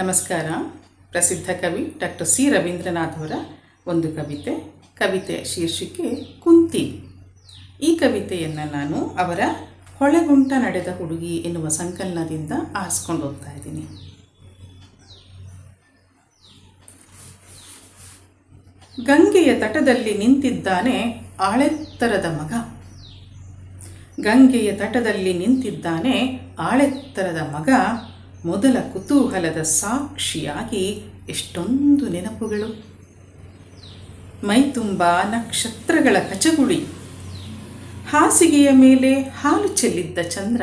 ನಮಸ್ಕಾರ. ಪ್ರಸಿದ್ಧ ಕವಿ ಡಾಕ್ಟರ್ ಸಿ ರವೀಂದ್ರನಾಥ್ ಅವರ ಒಂದು ಕವಿತೆ. ಕವಿತೆ ಶೀರ್ಷಿಕೆ ಕುಂತಿ. ಈ ಕವಿತೆಯನ್ನು ನಾನು ಅವರ ಹೊಳೆಗುಂಟ ನಡೆದ ಹುಡುಗಿ ಎನ್ನುವ ಸಂಕಲನದಿಂದ ಆರಿಸ್ಕೊಂಡು ಹೋಗ್ತಾ ಇದ್ದೀನಿ. ಗಂಗೆಯ ತಟದಲ್ಲಿ ನಿಂತಿದ್ದಾನೆ ಆಳೆತ್ತರದ ಮಗ. ಗಂಗೆಯ ತಟದಲ್ಲಿ ನಿಂತಿದ್ದಾನೆ ಆಳೆತ್ತರದ ಮಗ. ಮೊದಲ ಕುತೂಹಲದ ಸಾಕ್ಷಿಯಾಗಿ ಎಷ್ಟೊಂದು ನೆನಪುಗಳು. ಮೈತುಂಬ ನಕ್ಷತ್ರಗಳ ಕಚಗುಳಿ. ಹಾಸಿಗೆಯ ಮೇಲೆ ಹಾಲು ಚೆಲ್ಲಿದ್ದ ಚಂದ್ರ.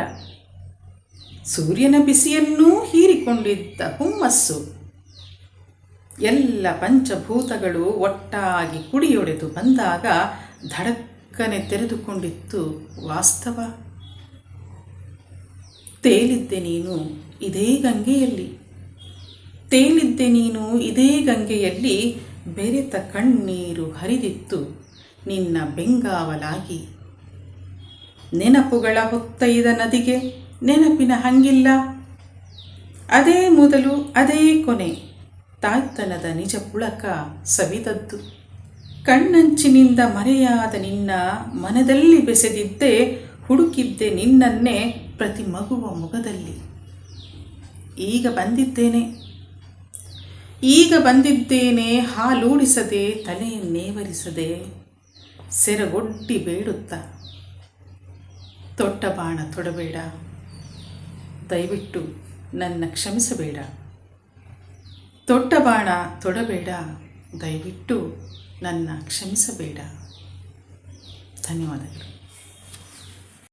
ಸೂರ್ಯನ ಬಿಸಿಯನ್ನೂ ಹೀರಿಕೊಂಡಿದ್ದ ಹುಮ್ಮಸ್ಸು. ಎಲ್ಲ ಪಂಚಭೂತಗಳು ಒಟ್ಟಾಗಿ ಕುಡಿಯೊಡೆದು ಬಂದಾಗ ಧಡಕ್ಕನೆ ತೆರೆದುಕೊಂಡಿತ್ತು ವಾಸ್ತವ. ತೇಲಿದ್ದೆ ನೀನು. ಇದೇ ಗಂಗೆಯಲ್ಲಿ. ತೇಲಿದ್ದೆ ನೀನು ಇದೇ ಗಂಗೆಯಲ್ಲಿ, ಬೆರೆತ ಕಣ್ಣೀರು ಹರಿದಿತ್ತು ನಿನ್ನ ಬೆಂಗಾವಲಾಗಿ. ನೆನಪುಗಳ ಹೊತ್ತೈದ ನದಿಗೆ ನೆನಪಿನ ಹಂಗಿಲ್ಲ. ಅದೇ ಮೊದಲು, ಅದೇ ಕೊನೆ, ತಾಯ್ತನದ ನಿಜ ಪುಳಕ ಸವಿದದ್ದು. ಕಣ್ಣಂಚಿನಿಂದ ಮರೆಯಾದ ನಿನ್ನ ಮನದಲ್ಲಿ ಬೆಸೆದಿದ್ದೆ, ಹುಡುಕಿದ್ದೆ ನಿನ್ನನ್ನೇ ಪ್ರತಿ ಮಗುವ ಮೊಗದಲ್ಲಿ ಈಗ ಬಂದಿದ್ದೇನೆ. ಈಗ ಬಂದಿದ್ದೇನೆ, ಹಾಲೂಡಿಸದೆ ನೇವರಿಸದೆ ಸೆರಗೊಡ್ಡಿ ಬೇಡುತ್ತ. ತೊಟ್ಟ ಬಾಣ ತೊಡಬೇಡ. ದಯವಿಟ್ಟು ನನ್ನ ಕ್ಷಮಿಸಬೇಡ. ತೊಟ್ಟ ಬಾಣ ತೊಡಬೇಡ. ದಯವಿಟ್ಟು ನನ್ನ ಕ್ಷಮಿಸಬೇಡ. ಧನ್ಯವಾದಗಳು.